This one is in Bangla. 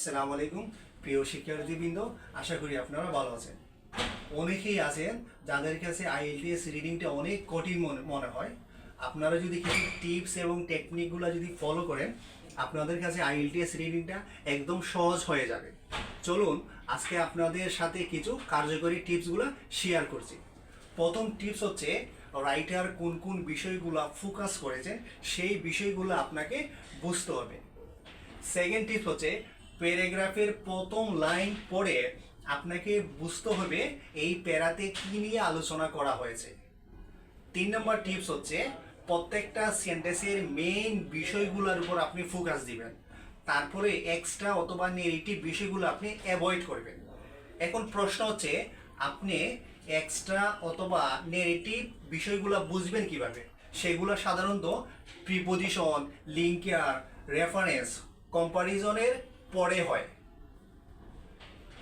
আসসালামু আলাইকুম প্রিয় শিক্ষার্থীবৃন্দ, আশা করি আপনারা ভালো আছেন। অনেকেই আছেন যাদের কাছে আইএলটিএস রিডিংটা অনেক কঠিন মনে হয়। আপনারা যদি কিছু টিপস এবং টেকনিকগুলো যদি ফলো করেন, আপনাদের কাছে আইএলটিএস রিডিংটা একদম সহজ হয়ে যাবে। চলুন, আজকে আপনাদের সাথে কিছু কার্যকরী টিপসগুলো শেয়ার করছি। প্রথম টিপস হচ্ছে, রাইটার কোন কোন বিষয়গুলো ফোকাস করেছেন সেই বিষয়গুলো আপনাকে বুঝতে হবে। সেকেন্ড টিপস হচ্ছে প্যারাগ্রাফের প্রথম লাইন পড়ে আপনাকে বুঝতে হবে এই প্যারাতে কি নিয়ে আলোচনা করা হয়েছে। তিন নম্বর টিপস হচ্ছে, প্রত্যেকটা সেন্টেন্সের মেইন বিষয়গুলোর উপর আপনি ফোকাস দিবেন। তারপরে এক্সট্রা অথবা নেগেটিভ বিষয়গুলো আপনি অ্যাভয়েড করবেন। এখন প্রশ্ন হচ্ছে, আপনি এক্সট্রা অথবা নেগেটিভ বিষয়গুলো বুঝবেন কীভাবে? সেগুলো সাধারণত প্রিপোজিশন লিঙ্কার রেফারেন্স কম্পারিজনের পরে হয়।